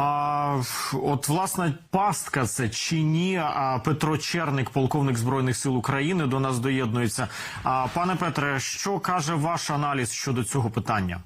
А, от власна пастка це чи ні? А Петро Черник, полковник збройних сил України, до нас доєднується. А пане Петре, що каже ваш аналіз щодо цього питання?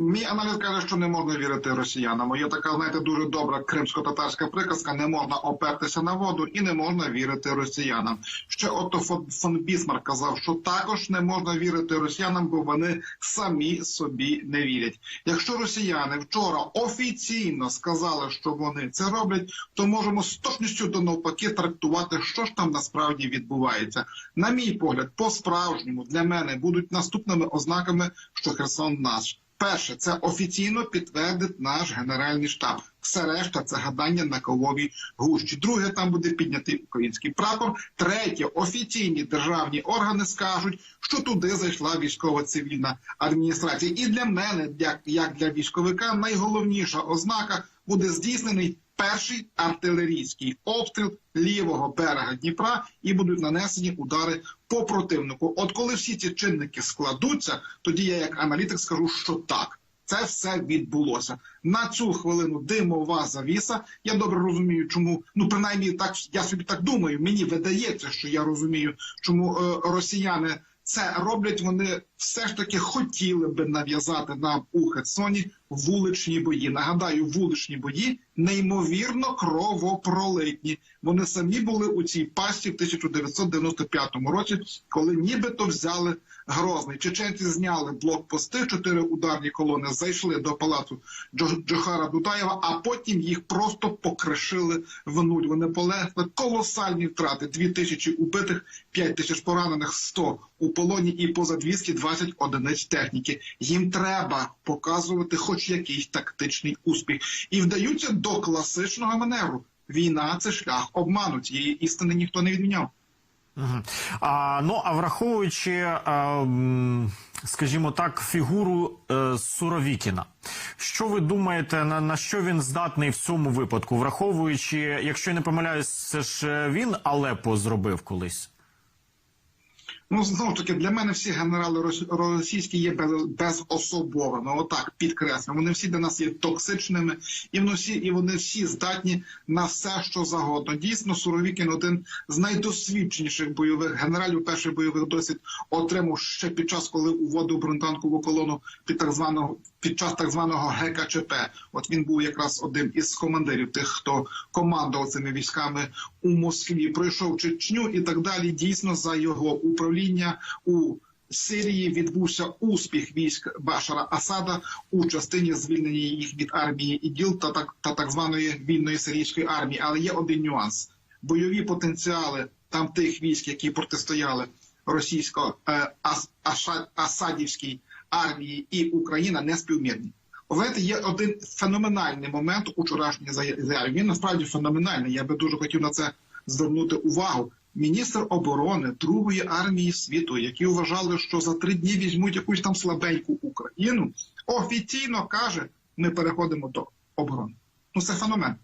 Мій аналіз каже, що не можна вірити росіянам. Є така, знаєте, дуже добра кримсько-татарська приказка: не можна опертися на воду і не можна вірити росіянам. Ще Отто фон- Бісмарк казав, що також не можна вірити росіянам, бо вони самі собі не вірять. Якщо росіяни вчора офіційно сказали, що вони це роблять, то можемо з точністю до навпаки трактувати, що ж там насправді відбувається. На мій погляд, по справжньому для мене будуть наступними ознаками, що Херсон наш. Перше, це офіційно підтвердить наш генеральний штаб. Все решта це гадання на коловій гущі. Друге, там буде піднятий український прапор. Третє, офіційні державні органи скажуть, що туди зайшла військово-цивільна адміністрація. І для мене, як для військовика, найголовніша ознака буде здійснений перший артилерійський обстріл лівого берега Дніпра і будуть нанесені удари по противнику. От коли всі ці чинники складуться, тоді я як аналітик скажу, що так. Це все відбулося на цю хвилину. Димова завіса. Я добре розумію, чому ну принаймні так я собі так думаю. Мені видається, що я розумію, чому е, росіяни це роблять. Вони все ж таки хотіли би нав'язати нам у Херсоні вуличні бої. Нагадаю, вуличні бої неймовірно кровопролитні. Вони самі були у цій пасті в 1995 році, коли нібито взяли Грозний. Чеченці зняли блокпости, чотири ударні колони зайшли до палацу Джо- Джохара Дутаєва, а потім їх просто покришили в нуль. Вони полегли колосальні втрати: дві тисячі убитих, п'ять тисяч поранених, 100 у полоні і поза 220 одиниць техніки. Їм треба показувати хоч якийсь тактичний успіх, і вдаються до класичного маневру. Війна це шлях обману. Цієї істини ніхто не відміняв. А, ну а враховуючи, а, скажімо так, фігуру е, Суровікіна, що ви думаєте, на, на що він здатний в цьому випадку? Враховуючи, якщо я не помиляюсь, це ж е, він Алепо зробив колись. Ну знову ж таки, для мене всі генерали рос- російські є без- безособовими. Отак підкреслю. Вони всі для нас є токсичними, і вони всі, і вони всі здатні на все, що загодно. Дійсно, Суровікін один з найдосвідченіших бойових генералів. Перший бойових досвід отримав ще під час, коли уводив бронетанкову колону під так званого під час так званого ГКЧП. От він був якраз одним із командирів тих, хто командував цими військами у Москві, пройшов Чечню і так далі. Дійсно, за його управління у Сирії відбувся успіх військ Башара Асада у частині звільнення їх від армії іділ та так та так званої вільної сирійської армії. Але є один нюанс: бойові потенціали там тих військ, які протистояли російсько е, армії і Україна не співмірні. Знаєте, є один феноменальний момент у вчорашній заяві. Він насправді феноменальний. Я би дуже хотів на це звернути увагу. Міністр оборони Другої армії світу, які вважали, що за три дні візьмуть якусь там слабеньку Україну, офіційно каже: ми переходимо до оборони. Ну це феномен.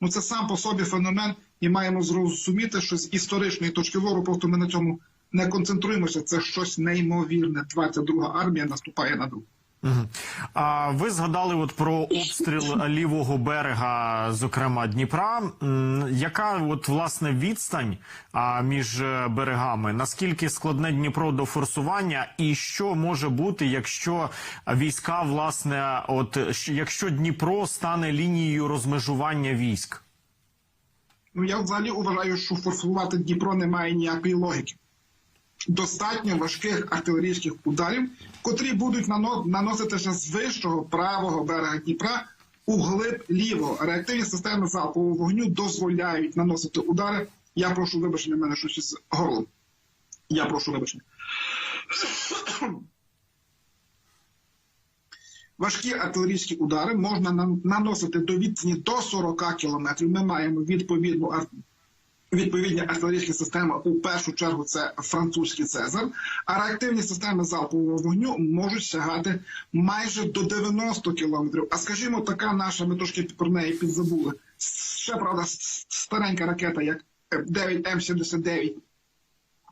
Ну це сам по собі феномен, і маємо зрозуміти, що з історичної точки зору просто ми на цьому не концентруємося. Це щось неймовірне. 22 армія наступає на другу. А ви згадали от про обстріл лівого берега, зокрема Дніпра. Яка от власне відстань між е, берегами? Наскільки складне Дніпро до форсування, і що може бути, якщо війська, власне, от якщо Дніпро стане лінією розмежування військ? Ну я взагалі вважаю, що форсувати Дніпро немає ніякої логіки. Достатньо важких артилерійських ударів, котрі будуть нано- наноситися з вищого правого берега Дніпра у глиб лівого. Реактивні системи залпового вогню дозволяють наносити удари. Я прошу вибачення, в мене щось із горлом. Я прошу вибачення. Важкі артилерійські удари можна наносити до відстані до 40 кілометрів. Ми маємо відповідну ар- відповідні артилерійські системи. У першу чергу це французький Цезар. А реактивні системи залпового вогню можуть сягати майже до 90 кілометрів. А скажімо, така наша, ми трошки про неї підзабули. Ще правда, старенька ракета, як 9 М79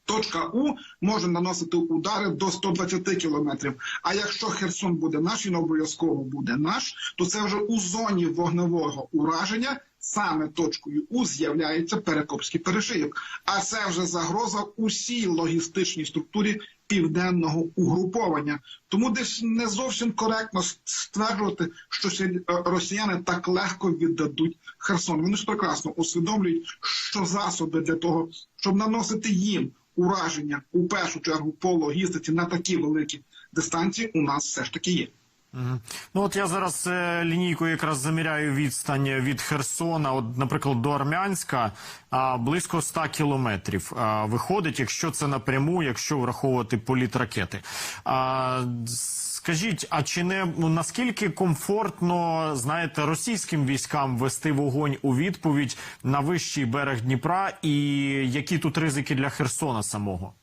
Точка У може наносити удари до 120 кілометрів. А якщо Херсон буде наш, він обов'язково буде наш, то це вже у зоні вогневого ураження. Саме точкою У з'являється Перекопський перешийок. А це вже загроза усій логістичній структурі південного угруповання. Тому десь не зовсім коректно стверджувати, що е, росіяни так легко віддадуть Херсон. Вони ж прекрасно усвідомлюють, що засоби для того, щоб наносити їм ураження у першу чергу по логістиці на такі великі дистанції, у нас все ж таки є. Ну от я зараз е, лінійкою якраз заміряю відстань від Херсона, от, наприклад, до Армянська, а, близько 100 кілометрів виходить, якщо це напряму, якщо враховувати політ ракети. А, скажіть, а чи не ну, наскільки комфортно знаєте російським військам вести вогонь у відповідь на вищий берег Дніпра, і які тут ризики для Херсона самого?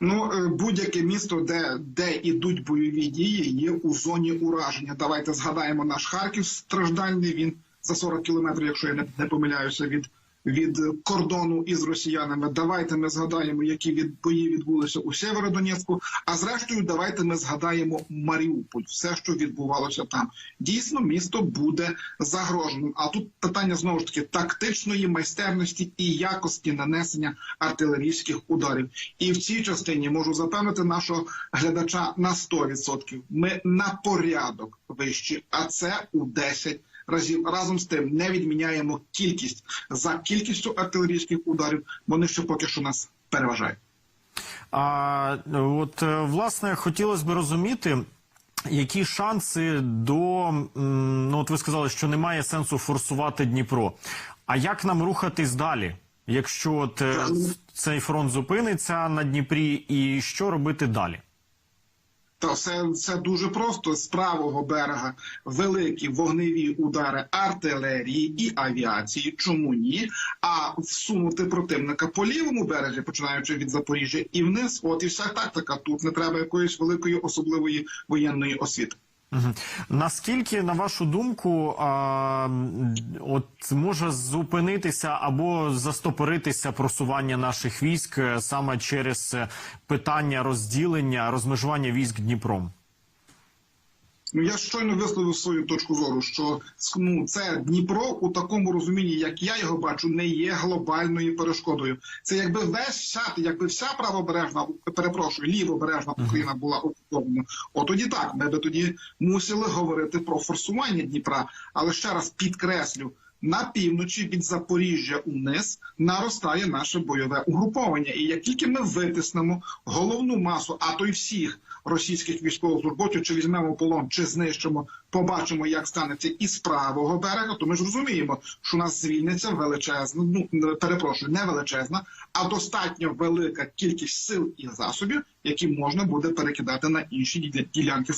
Ну, е, будь-яке місто, де, де йдуть бойові дії, є у зоні ураження. Давайте згадаємо наш Харків страждальний. Він за 40 кілометрів, якщо я не, не помиляюся, від, від кордону із росіянами. Давайте ми згадаємо, які від бої відбулися у Сєвєродонецьку. А зрештою, давайте ми згадаємо Маріуполь, все, що відбувалося там. Дійсно, місто буде загроженим. А тут питання знову ж таки тактичної майстерності і якості нанесення артилерійських ударів. І в цій частині можу запевнити нашого глядача на 100%. Ми на порядок вищі, а це у 10 разів. Разом з тим не відміняємо кількість за кількістю артилерійських ударів. Вони ще поки що нас переважають. А от е, власне хотілося б розуміти. Які шанси до ну от ви сказали, що немає сенсу форсувати Дніпро. А як нам рухатись далі, якщо от е, цей фронт зупиниться на Дніпрі, і що робити далі? Та все все дуже просто з правого берега великі вогневі удари артилерії і авіації. Чому ні? А всунути противника по лівому березі, починаючи від Запоріжжя і вниз, от і вся тактика. Тут не треба якоїсь великої особливої воєнної освіти. Наскільки, на вашу думку, от може зупинитися або застопоритися просування наших військ е, саме через е, питання розділення, розмежування військ Дніпром? Ну я щойно висловив свою точку зору, що ну, це Дніпро у такому розумінні, як я його бачу, не є глобальною перешкодою. Це якби весь чат, якби вся правобережна, перепрошую, лівобережна Україна була окупована. От тоді так, ми би тоді мусили говорити про форсування Дніпра. Але ще раз підкреслю. На півночі від Запоріжжя униз наростає наше бойове угруповання. І як тільки ми витиснемо головну масу, а то й всіх російських військовослужбовців, чи візьмемо полон, чи знищимо, побачимо, як станеться із правого берега, то ми ж розуміємо, що у нас звільниться величезна, ну перепрошую, не величезна, а достатньо велика кількість сил і засобів, які можна буде перекидати на інші діля- ділянки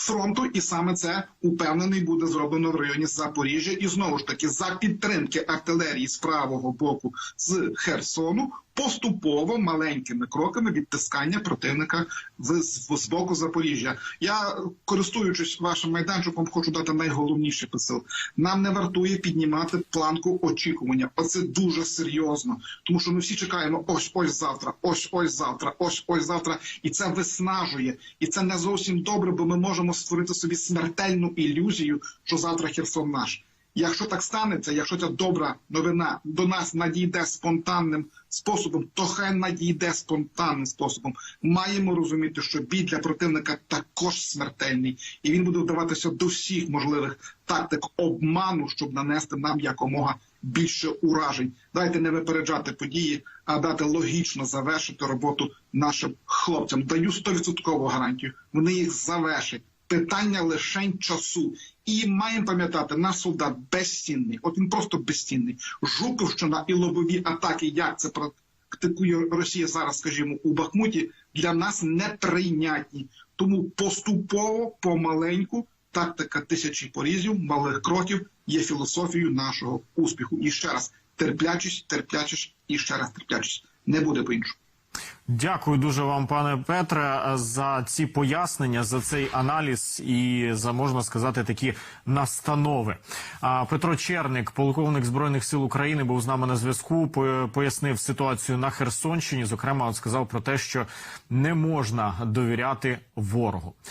фронту, і саме це упевнений буде зроблено в районі Запоріжжя. І знову ж таки за підтримки артилерії з правого боку з Херсону. Поступово маленькими кроками відтискання противника з, з, боку Запоріжжя. Я користуючись вашим майданчиком, хочу дати найголовніший посил. Нам не вартує піднімати планку очікування. Оце дуже серйозно, тому що ми всі чекаємо ось ось завтра, ось ось завтра, ось ось завтра, і це виснажує, і це не зовсім добре, бо ми можемо створити собі смертельну ілюзію, що завтра Херсон наш. Якщо так станеться, якщо ця добра новина до нас надійде спонтанним способом, то хай надійде спонтанним способом. Маємо розуміти, що бій для противника також смертельний, і він буде вдаватися до всіх можливих тактик обману, щоб нанести нам якомога більше уражень. Дайте не випереджати події, а дати логічно завершити роботу нашим хлопцям. Даю 100% гарантію. Вони їх завершать. Питання лишень часу. І маємо пам'ятати, наш солдат безцінний. От він просто безцінний. Жуковщина і лобові атаки, як це практикує Росія зараз, скажімо, у Бахмуті, для нас неприйнятні. Тому поступово, помаленьку, тактика тисячі порізів, малих кроків є філософією нашого успіху. І ще раз терплячість, терплячість і ще раз терплячість. Не буде по іншому. Дякую дуже вам, пане Петре, за ці пояснення, за цей аналіз і за можна сказати такі настанови. Петро Черник, полковник збройних сил України, був з нами на зв'язку. по- Пояснив ситуацію на Херсонщині. Зокрема, сказав про те, що не можна довіряти ворогу.